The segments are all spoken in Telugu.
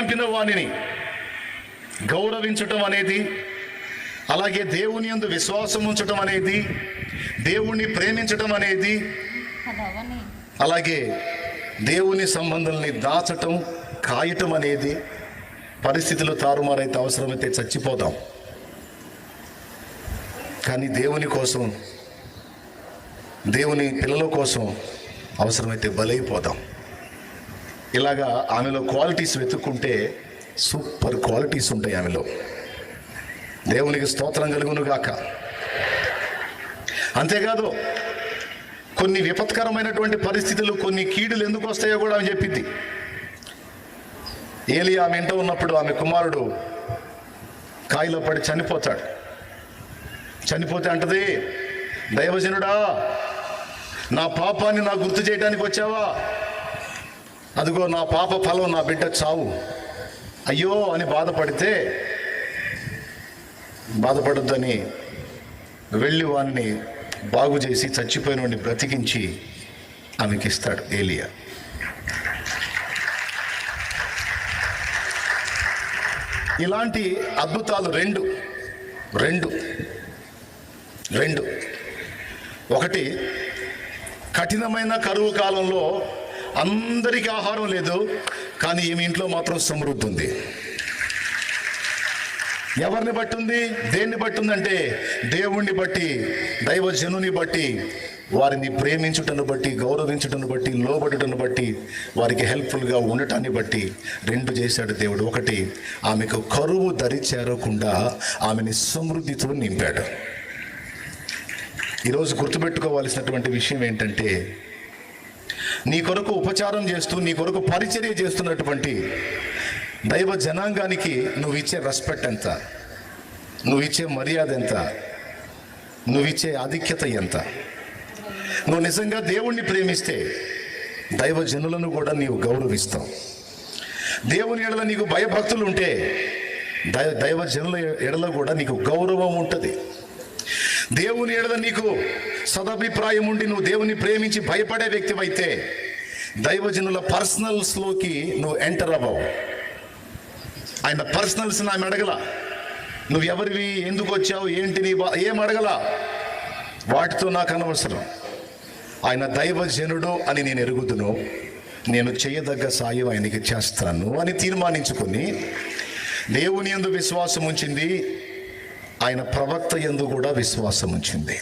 పంపిన వాణిని గౌరవించటం అనేది అలాగే దేవుని యందు విశ్వాసం ఉంచటం అనేది దేవుణ్ణి ప్రేమించటం అనేది అలాగే దేవుని సంబంధాలని దాచటం కాయటం అనేది పరిస్థితులు తారుమారైతే అవసరమైతే చచ్చిపోతాం. కానీ దేవుని కోసం దేవుని పిల్లల కోసం అవసరమైతే బలైపోతాం. ఇలాగా ఆమెలో క్వాలిటీస్ వెతుక్కుంటే సూపర్ క్వాలిటీస్ ఉంటాయి ఆమెలో. దేవునికి స్తోత్రం కలుగును గాక అంతేకాదు కొన్ని విపత్కరమైనటువంటి పరిస్థితులు కొన్ని కీడులు ఎందుకు వస్తాయో కూడా ఆమె చెప్పింది ఏలి ఆమె ఇంట ఉన్నప్పుడు ఆమె కుమారుడు కాయిలో పడి చనిపోతాడు. చనిపోతే అంటది దైవజనుడా నా పాపాన్ని నా గుర్తు చేయడానికి వచ్చావా? అదిగో నా పాప ఫలం నా బిడ్డ చావు. అయ్యో అని బాధపడితే బాధపడొద్దని వెళ్ళి వాడిని బాగు చేసి చచ్చిపోయిన వాడిని బ్రతికించి ఆమెకి ఇస్తాడు ఏలియా. ఇలాంటి అద్భుతాలు రెండు రెండు రెండు. ఒకటి కఠినమైన కరువు కాలంలో అందరికీ ఆహారం లేదు కానీ ఈమె ఇంట్లో మాత్రం సమృద్ధి ఉంది. ఎవరిని బట్టి ఉంది దేన్ని బట్టి ఉందంటే దేవుణ్ణి బట్టి దైవజనుని బట్టి వారిని ప్రేమించుటను బట్టి గౌరవించుటను బట్టి లోబడుటను బట్టి వారికి హెల్ప్ఫుల్గా ఉండటాన్ని బట్టి రెండు చేశాడు దేవుడు. ఒకటి ఆమెకు కరువు దరి చేరకుండా ఆమెని సమృద్ధితో నింపాడు. ఈరోజు గుర్తుపెట్టుకోవాల్సినటువంటి విషయం ఏంటంటే నీ కొరకు ఉపచారం చేస్తూ నీ కొరకు పరిచర్య చేస్తున్నటువంటి దైవ జనాంగానికి నువ్వు ఇచ్చే రెస్పెక్ట్ ఎంత? నువ్వు ఇచ్చే మర్యాద ఎంత? నువ్వు ఇచ్చే ఆధిక్యత ఎంత? నువ్వు నిజంగా దేవుణ్ణి ప్రేమిస్తే దైవ జనులను కూడా నీవు గౌరవిస్తావు. దేవుని ఎడల నీకు భయభక్తులు ఉంటే దైవ జనుల ఎడల కూడా నీకు గౌరవం ఉంటుంది. దేవుని ఎడద నీకు సదభిప్రాయం ఉండి నువ్వు దేవుని ప్రేమించి భయపడే వ్యక్తివైతే దైవజనుల పర్సనల్స్లోకి నువ్వు ఎంటర్ అవ్వవు. ఆయన పర్సనల్స్ ఆమె అడగల. నువ్వు ఎవరివి ఎందుకు వచ్చావు ఏంటి నీ బా- ఏం అడగల. వాటితో నాకు అనవసరం. ఆయన దైవజనుడు అని నేను ఎరుగుదును. నేను చేయదగ్గ సాయం ఆయనకి చేస్తాను అని తీర్మానించుకొని దేవుని యందు విశ్వాసం ఉంచింది. ఆయన ప్రవక్త యందు కూడా విశ్వాసం ఉంచింది.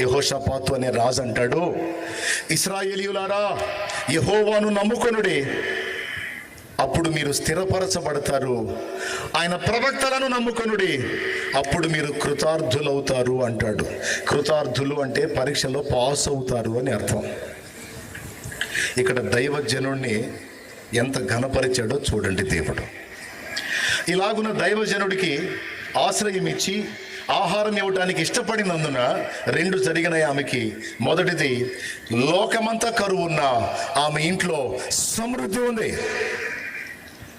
యహోషపాతు అనే రాజు అంటాడు ఇస్రాయేలీయులారా యహోవాను నమ్ముకొనుడే. అప్పుడు మీరు స్థిరపరచబడతారు. ఆయన ప్రవక్తలను నమ్ముకొనుడి. అప్పుడు మీరు కృతార్థులవుతారు అంటాడు. కృతార్థులు అంటే పరీక్షలో పాస్ అవుతారు అని అర్థం. ఇక్కడ దైవజనుణ్ణి ఎంత ఘనపరిచాడో చూడండి దేవుడు. ఇలాగున దైవజనుడికి ఆశ్రయం ఇచ్చి ఆహారం ఇవ్వటానికి ఇష్టపడినందున రెండు జరిగినాయి ఆమెకి. మొదటిది లోకమంతా కరువు ఉన్న ఆమె ఇంట్లో సమృద్ధి ఉంది.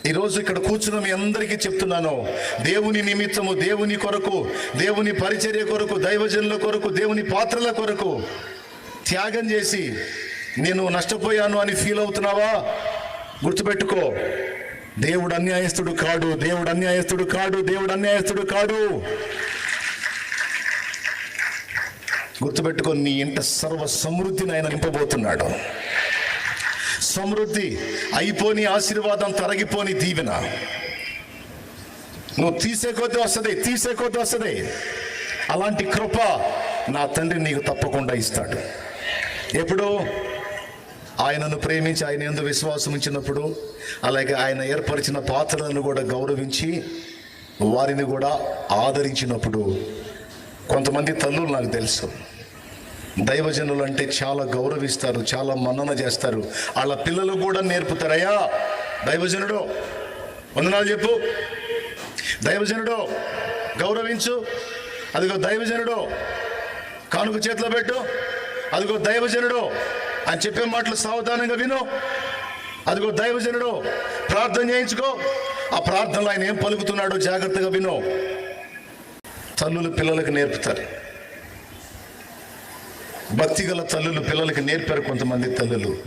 ఈరోజు ఇక్కడ కూర్చున్న మీ అందరికీ చెప్తున్నాను దేవుని నిమిత్తము దేవుని కొరకు దేవుని పరిచర్య కొరకు దైవజనుల కొరకు దేవుని పాత్రల కొరకు త్యాగం చేసి నేను నష్టపోయాను అని ఫీల్ అవుతున్నావా? గుర్తుపెట్టుకో. దేవుడు అన్యాయస్తుడు కాడు దేవుడు అన్యాయస్తుడు కాడు దేవుడు అన్యాయస్తుడు కాడు. గుర్తుపెట్టుకొని నీ ఇంట సర్వ సమృద్ధిని ఆయన నింపబోతున్నాడు. సమృద్ధి అయిపోని ఆశీర్వాదం తరగిపోని దీవెన. నువ్వు తీసే కొద్ది వస్తుంది తీసే కొద్ది వస్తుంది. అలాంటి కృప నా తండ్రి నీకు తప్పకుండా ఇస్తాడు. ఎప్పుడు ఆయనను ప్రేమించి ఆయన ఎందు విశ్వాసం ఉంచినప్పుడు అలాగే ఆయన ఏర్పరిచిన పాత్రలను కూడా గౌరవించి వారిని కూడా ఆదరించినప్పుడు కొంతమంది తల్లులు నాకు తెలుసు. దైవజనులు అంటే చాలా గౌరవిస్తారు చాలా మన్నన చేస్తారు. వాళ్ళ పిల్లలు కూడా నేర్పుతారయ్యా దైవజనుడు వందనాలు చెప్పు. దైవజనుడు గౌరవించు. అదిగో దైవజనుడు కానుక చేతిలో పెట్టు. అదిగో దైవజనుడు అని చెప్పే మాటలు సావధానంగా విను. అదిగో దైవజనుడు ప్రార్థన చేయించుకో. ఆ ప్రార్థనలో ఆయన ఏం పలుకుతున్నాడో జాగ్రత్తగా విను. తల్లులు పిల్లలకు నేర్పుతారు. భక్తి గల తల్లులు పిల్లలకి నేర్పారు కొంతమంది తల్లులు.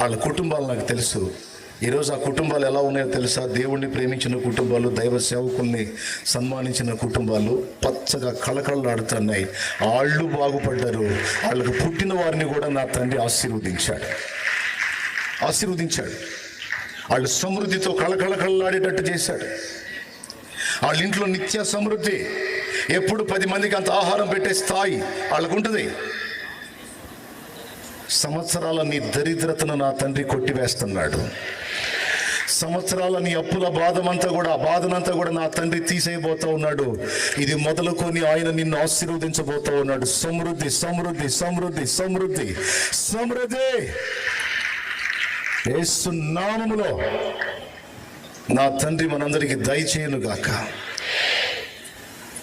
వాళ్ళ కుటుంబాలు నాకు తెలుసు. ఈరోజు ఆ కుటుంబాలు ఎలా ఉన్నాయో తెలుసా? దేవుణ్ణి ప్రేమించిన కుటుంబాలు దైవ సేవకుల్ని సన్మానించిన కుటుంబాలు పచ్చగా కళకళలాడుతున్నాయి వాళ్ళు బాగుపడ్డారు. వాళ్ళకు పుట్టిన వారిని కూడా నా తండ్రి ఆశీర్వదించాడు. ఆశీర్వదించాడు. వాళ్ళు సమృద్ధితో కళకళకళలాడేటట్టు చేశాడు. వాళ్ళ ఇంట్లో నిత్య సమృద్ధి. ఎప్పుడు పది మందికి అంత ఆహారం పెట్టే స్థాయి వాళ్ళకు ఉంటుంది సంవత్సరాల నీ దరిద్రతను నా తండ్రి కొట్టివేస్తున్నాడు. సంవత్సరాల నీ అప్పుల బాధమంతా కూడా బాధనంతా కూడా నా తండ్రి తీసేయబోతా ఉన్నాడు. ఇది మొదలుకొని ఆయన నిన్ను ఆశీర్వదించబోతా ఉన్నాడు. సమృద్ధి సమృద్ధి సమృద్ధి సమృద్ధి సమృద్ధి. యేసు నామములో నా తండ్రి మనందరికి దయచేయను గాక.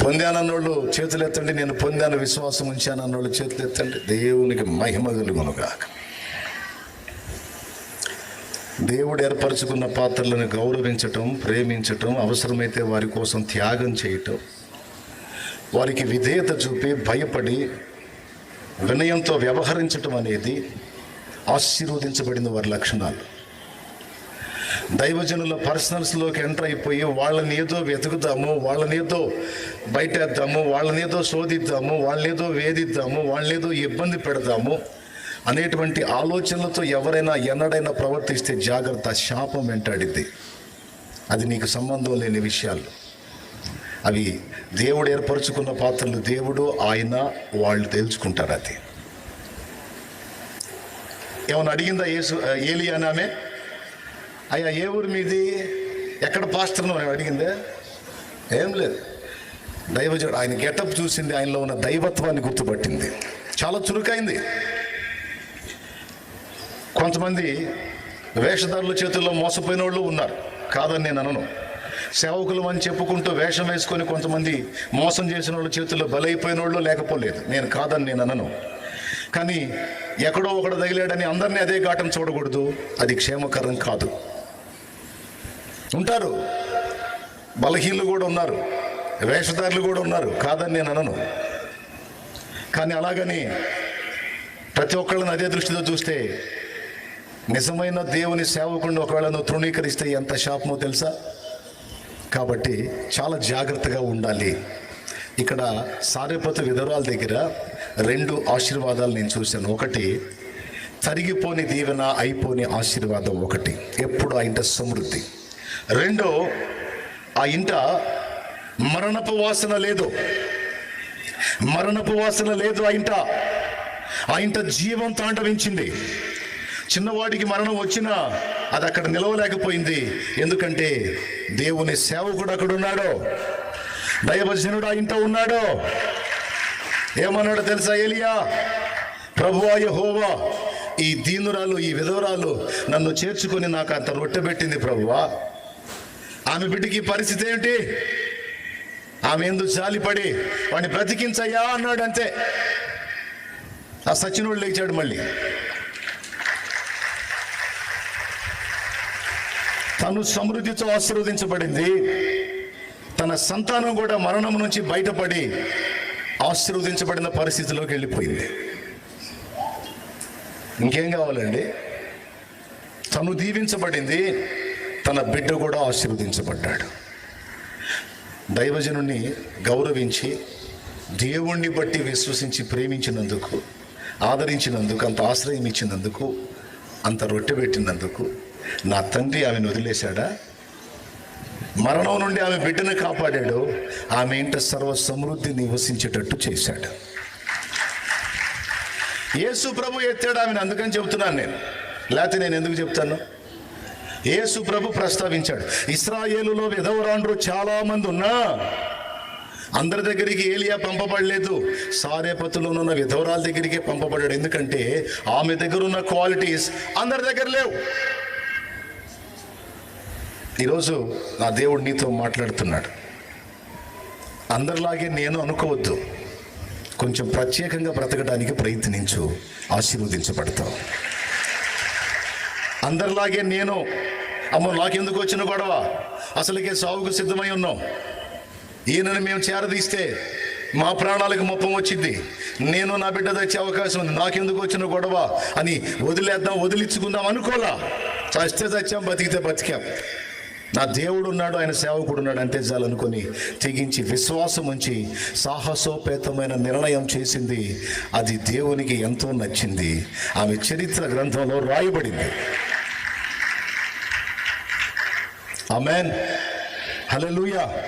పొందానన్నోళ్ళు చేతులు ఎత్తండి నేను పొందాను విశ్వాసం ఉంచానన్నోళ్ళు చేతులు ఎత్తండి దేవునికి మహిమ కలుగును గాక. దేవుడు ఏర్పరచుకున్న పాత్రలను గౌరవించటం ప్రేమించటం అవసరమైతే వారి కోసం త్యాగం చేయటం. వారికి విధేయత చూపి భయపడి వినయంతో వ్యవహరించటం అనేది ఆశీర్వదించబడిన వారి లక్షణాలు. దైవజనుల పర్సనల్స్లోకి ఎంటర్ అయిపోయి వాళ్ళని ఏదో వెతుకుదాము వాళ్ళనేదో బయటేద్దాము వాళ్ళనేదో శోధిద్దాము వాళ్ళనేదో వేధిద్దాము వాళ్ళనేదో ఇబ్బంది పెడదాము. అనేటువంటి ఆలోచనలతో ఎవరైనా ఎన్నడైనా ప్రవర్తిస్తే జాగ్రత్త శాపం వెంటాడిద్ది. అది నీకు సంబంధం లేని విషయాలు. అవి దేవుడు ఏర్పరచుకున్న పాత్రలు దేవుడు ఆయన వాళ్ళు తేల్చుకుంటారు అది. ఏమన్నా అడిగిందా ఏసు ఏలి అని అయ్యా ఏ ఊరు మీది? ఎక్కడ పాస్టర్ను అడిగిందే? ఏం లేదు. దైవజుడు ఆయన గెటప్ చూసింది ఆయనలో ఉన్న దైవత్వాన్ని గుర్తుపట్టింది. చాలా చురుకైంది. కొంతమంది వేషధారుల చేతుల్లో మోసపోయిన వాళ్ళు ఉన్నారు. కాదని నేను అనను. సేవకులు అని చెప్పుకుంటూ వేషం వేసుకొని కొంతమంది మోసం చేసిన వాళ్ళ చేతుల్లో బలైపోయిన వాళ్ళు లేకపోలేదు. నేను కాదని నేను అనను. కానీ ఎక్కడో ఒకడు తగిలాడని అందరినీ అదే ఘాటం చూడకూడదు. అది క్షేమకరం కాదు. ఉంటారు. బలహీనలు కూడా ఉన్నారు. వేషధారులు కూడా ఉన్నారు. కాదని నేను అనను. కానీ అలాగని ప్రతి ఒక్కళ్ళని అదే దృష్టితో చూస్తే నిజమైన దేవుని సేవకుండా ఒకవేళ నువ్వు తృణీకరిస్తే ఎంత శాపమో తెలుసా? కాబట్టి చాలా జాగ్రత్తగా ఉండాలి. ఇక్కడ సారేపత విధవరాల దగ్గర రెండు ఆశీర్వాదాలు నేను చూశాను. ఒకటి తరిగిపోని దీవెన అయిపోని ఆశీర్వాదం ఒకటి. ఎప్పుడు ఆ ఇంట సమృద్ధి. రెండో ఆ ఇంట మరణపు వాసన లేదు. మరణపు వాసన లేదు ఆ ఇంట. ఆ ఇంట జీవం తాండవించింది చిన్నవాడికి మరణం వచ్చినా అది అక్కడ నిలవలేకపోయింది. ఎందుకంటే దేవుని సేవకుడు అక్కడ ఉన్నాడో. దైవజనుడు ఆ ఇంట ఉన్నాడో. ఏమన్నాడు తెలుసా ఏలియా? ప్రభువా హోవా ఈ దీనురాలు ఈ విధవరాలు నన్ను చేర్చుకొని నాకు అంత రొట్టె పెట్టింది ప్రభువా. ఆమె బిడ్డకి పరిస్థితి ఏంటి? ఆమె ఎందు జాలిపడి వాడిని బ్రతికించయ్యా అన్నాడు అంతే ఆ సచినుడు లేచాడు మళ్ళీ. తను సమృద్ధితో ఆశీర్వదించబడింది. తన సంతానం కూడా మరణం నుంచి బయటపడి ఆశీర్వదించబడిన పరిస్థితిలోకి వెళ్ళిపోయింది. ఇంకేం కావాలండి? తను దీవించబడింది తన బిడ్డ కూడా ఆశీర్వదించబడ్డాడు. దైవజనుని గౌరవించి దేవుణ్ణి బట్టి విశ్వసించి ప్రేమించినందుకు ఆదరించినందుకు అంత ఆశ్రయం ఇచ్చినందుకు అంత రొట్టె పెట్టినందుకు నా తండ్రి ఆమెను వదిలేశాడా? మరణం నుండి ఆమె బిడ్డను కాపాడాడు. ఆమె ఇంట సర్వ సమృద్ధి నివసించేటట్టు చేశాడు. యేసు ప్రభు ఎత్తాడు ఆమెను. అందుకని చెబుతున్నాను నేను. లేకపోతే నేను ఎందుకు చెప్తాను? యేసు ప్రభు ప్రస్తావించాడు. ఇస్రాయేలులో విధవరాండ్రు చాలామంది ఉన్నా అందరి దగ్గరికి ఏలియా పంపబడలేదు. సారేపతులోనున్న విధవరాల దగ్గరికి పంపబడ్డాడు. ఎందుకంటే ఆమె దగ్గర ఉన్న క్వాలిటీస్ అందరి దగ్గర లేవు. ఈరోజు నా దేవుడు నీతో మాట్లాడుతున్నాడు. అందరిలాగే నేను అనుకోవద్దు. కొంచెం ప్రత్యేకంగా బ్రతకడానికి ప్రయత్నించు ఆశీర్వదించబడతావు. అందరిలాగే నేను అమ్మ నాకెందుకు వచ్చిన గొడవ? అసలుకే సాగుకు సిద్ధమై ఉన్నాం ఈయనని మేము చేరదీస్తే మా ప్రాణాలకు మొప్పం వచ్చింది. నేను నా బిడ్డ తెచ్చే అవకాశం ఉంది. నాకెందుకు వచ్చిన గొడవ అని వదిలేద్దాం వదిలించుకుందాం అనుకోలా చస్తే చచ్చాం బతికితే బతికాం. నా దేవుడు ఉన్నాడు ఆయన సేవకుడు ఉన్నాడు అంతే చాలనుకొని తెగించి విశ్వాసం ఉంచి సాహసోపేతమైన నిర్ణయం చేసింది. అది దేవునికి ఎంతో నచ్చింది. ఆమె చరిత్ర గ్రంథంలో రాయబడింది. హలో హల్లెలూయా